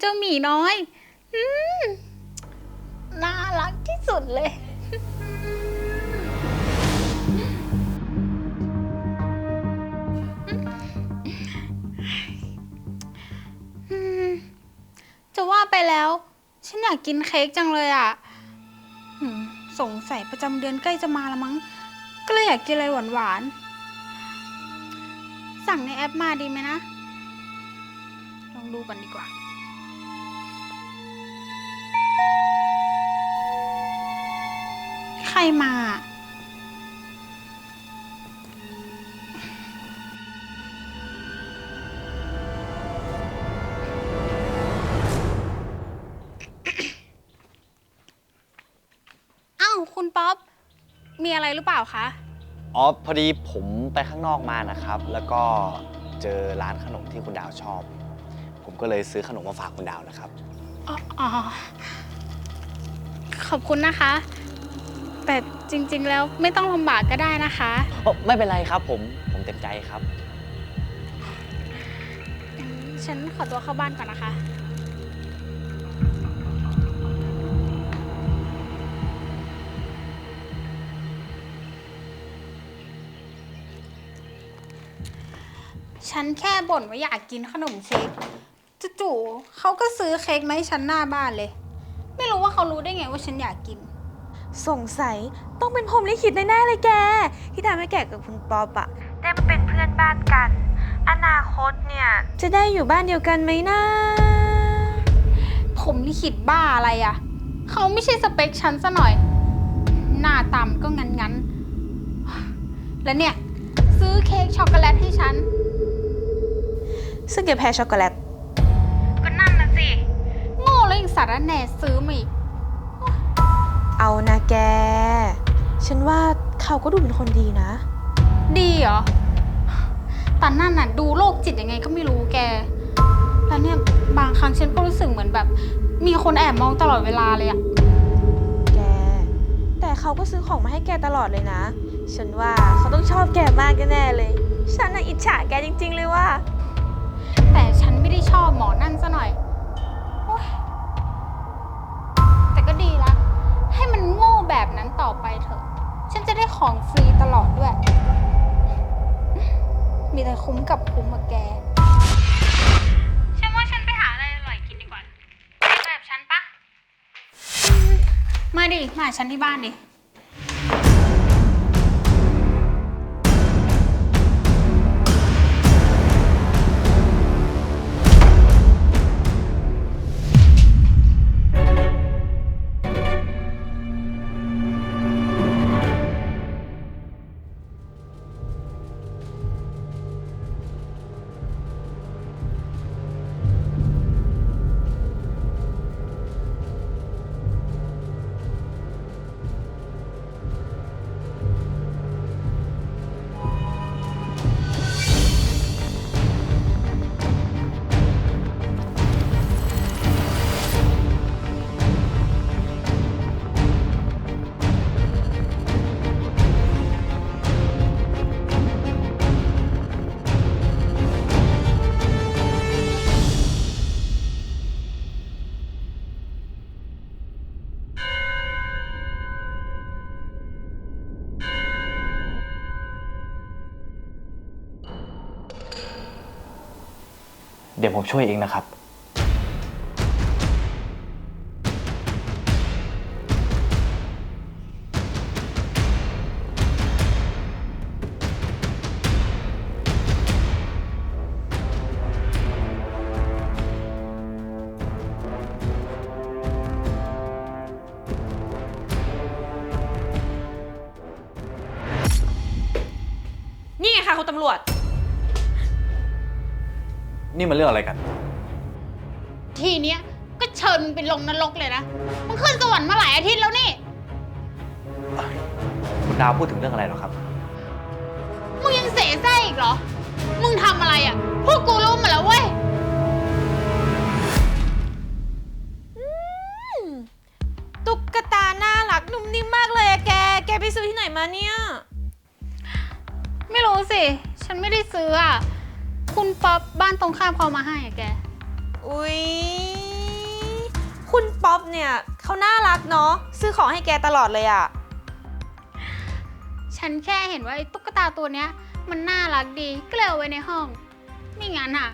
เจ้าหมีน้อย อืมน่ารักที่สุดเลยอืมจะว่าไปแล้ว ฉันอยากกินเค้กจังเลยอะหืมสงสัยประจำเดือนใกล้จะมาแล้วมั้ง ก็เลยอยากกินอะไรหวานๆ สั่งในแอปมาดีไหมนะ ลองดูก่อนดีกว่า มาอ้าวคุณป๊อป มีอะไรหรือเปล่าคะ อ๋อพอดีผมไปข้างนอกมานะครับ แล้วก็เจอร้านขนมที่คุณดาวชอบ ผมก็เลยซื้อขนมมาฝากคุณดาวนะครับ อ๋อออขอบคุณนะคะ แต่จริงๆแล้วไม่ต้องลำบากก็ได้นะคะ โอ้ไม่เป็นไรครับผม ผมเต็มใจครับงั้นฉันขอตัวเข้าบ้านก่อนนะคะ ฉันแค่บ่นว่าอยากกินขนมเค้กจู่ๆเขาก็ซื้อเค้กมาให้ฉันหน้าบ้านเลย ไม่รู้ว่าเขารู้ได้ไงว่าฉันอยากกิน สงสัยต้องเป็นพรหมลิขิตแน่ๆเลยแก ที่ทำให้แกกับคุณป๊อปอะได้มาเป็นเพื่อนบ้านกัน อนาคตเนี่ย จะได้อยู่บ้านเดียวกันไหมนะผมลิขิตบ้าอะไรอะ่ะเขาไม่ใช่สเปคฉันซะหน่อย หน้าตามก็งั้นงั้นๆแล้วเนี่ย ซื้อเค้กช็อกโกแลตให้ฉัน ซึ่งแกแพ้ช็อกโกแลตก็นั่นนะสิ โง่แล้วยังสารแหน่ซื้อมาอีก เอานะแก ฉันว่าเขาก็ดูเป็นคนดีนะ ดีเหรอแต่นั่นน่ะดูโรคจิตยังไงก็ไม่รู้แก แล้วเนี่ยบางครั้งฉันก็รู้สึกเหมือนแบบ มีคนแอบมองตลอดเวลาเลยอะแก แต่เขาก็ซื้อของมาให้แกตลอดเลยนะ ฉันว่าเขาต้องชอบแกมากแน่ๆเลย ฉันน่ะอิจฉาแกจริง ๆ เลยว่า แต่ฉันไม่ได้ชอบหมอนั่นซะหน่อย แบบนั้นต่อไปเถอะ ฉันจะได้ของฟรีตลอดด้วย มีแต่คุ้มกับคุ้มกับแก ฉันว่าฉันไปหาอะไรอร่อยกินดีกว่าแบบฉันปะ มาดิ มาหาฉันที่บ้านดิ เดี๋ยวผมช่วยเองนะครับ นี่ไงคะคุณตำรวจ นี่มันเรื่องอะไรกัน ทีเนี้ยก็เชิญมึงไปลงนรกเลยนะ มึงขึ้นสวรรค์มาหลายอาทิตย์แล้วนี่ คุณดาวพูดถึงเรื่องอะไรเหรอครับ มึงยังเสแสร้งอีกเหรอ มึงทำอะไรอะ พวกกูรู้หมาแล้วเว้ย ตุ๊กตาน่ารักนุ่มนิ่มมากเลยอะแก แกไปซื้อที่ไหนมาเนี่ย ไม่รู้สิ ฉันไม่ได้ซื้ออะ คุณป๊อปบ้านตรงข้ามเขามาให้อะแก อุ๊ย คุณป๊อปเนี่ยเขาน่ารักเนาะซื้อของให้แกตลอดเลยอะฉันแค่เห็นว่าไอ้ตุ๊กตาตัวเนี้ย มันน่ารักดีก็เลยเอาไว้ในห้องไม่งั้นอะ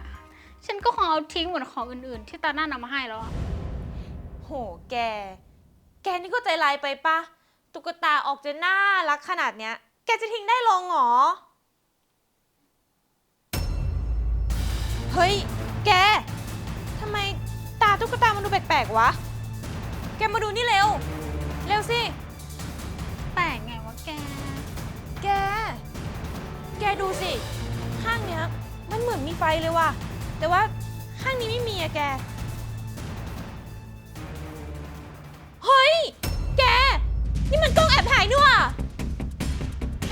ฉันก็คงเอาทิ้งเหมือนของอื่นๆ ที่ตาหน้านำมาให้แล้วอะโหแก แกนี่ก็ใจร้ายไปปะตุ๊กตาออกจะน่ารักขนาดเนี้ย แกจะทิ้งได้ลงเหรอ เฮ้ย แก ทำไมตาตุ๊กตามันดูแปลกๆวะ แกมาดูนี่เร็ว เร็วสิ แปลกไงวะแก แก แกดูสิ ข้างเนี้ย มันเหมือนมีไฟเลยว่ะ แต่ว่าข้างนี้ไม่มีอะแก เฮ้ย แก นี่มันกล้องแอบถ่ายนี่ว่ะ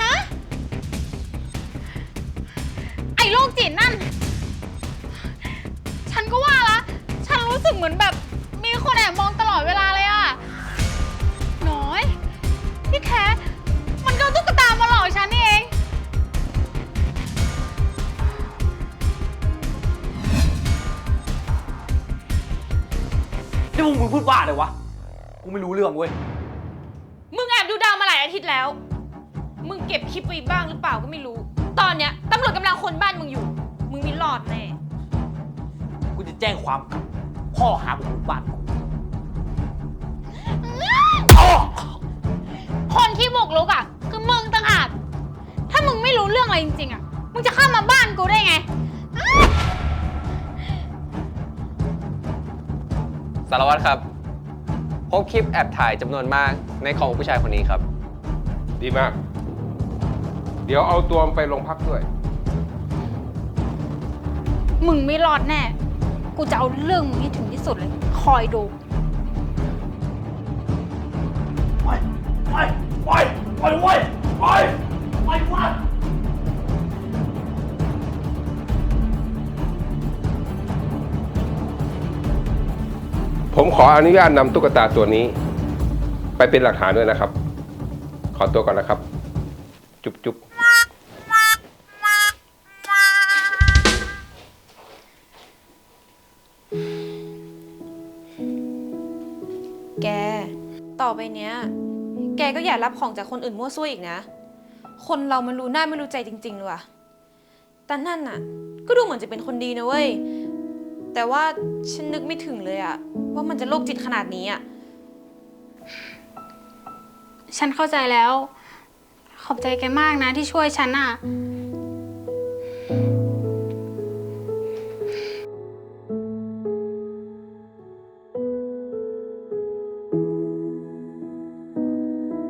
ฮะ ไอ้โรคจิตนั่นฉัน สึกเหมือนแบบ มีคนแอบมองตลอดเวลาเลยอะน้อย ที่แท้ มันก็เอาตุ๊กตามาหลอกฉันนี่เอง นี่มึงมึงพูดว่าอะไรวะ กูไม่รู้เรื่องเว้ย มึงแอบดูดาวมาหลายอาทิตย์แล้ว มึงเก็บคลิปไว้บ้างหรือเปล่าก็ไม่รู้ ตอนเนี้ยตำรวจกำลังคนบ้านมึงอยู่ มึงไมีหลอดแน่ กูจะแจ้งความกลับ พ่อหาผมบ้านกูคนที่บุกรุกอะ คือมึงต่างหากถ้ามึงไม่รู้เรื่องอะไรจริงๆอะ มึงจะเข้ามาบ้านกูได้ไง สารวัตรครับ พบคลิปแอบถ่ายจำนวนมากในของผู้ชายคนนี้ครับ ดีมาก เดี๋ยวเอาตัวมันไปโรงพักด้วย มึงไม่รอดแน่ กูจะเอาเรื่องมึงให้ถึงที่สุดเลย คอยดู ไปไปไปไปเว้ยไปไปวะผมขออนุญาตนำตุ๊กตาตัวนี้ ไปเป็นหลักฐานด้วยนะครับ ขอตัวก่อนนะครับ จุ๊บจุ๊บ ต่อไปเนี้ย แกก็อย่ารับของจากคนอื่นมั่วซั่วอีกนะ คนเรามันรู้หน้าไม่รู้ใจจริงๆเลยว่ะแต่นั่นน่ะ ก็ดูเหมือนจะเป็นคนดีนะเว้ย แต่ว่าฉันนึกไม่ถึงเลยอะว่ามันจะโรคจิตขนาดนี้อะฉันเข้าใจแล้ว ขอบใจแกมากนะที่ช่วยฉันอะ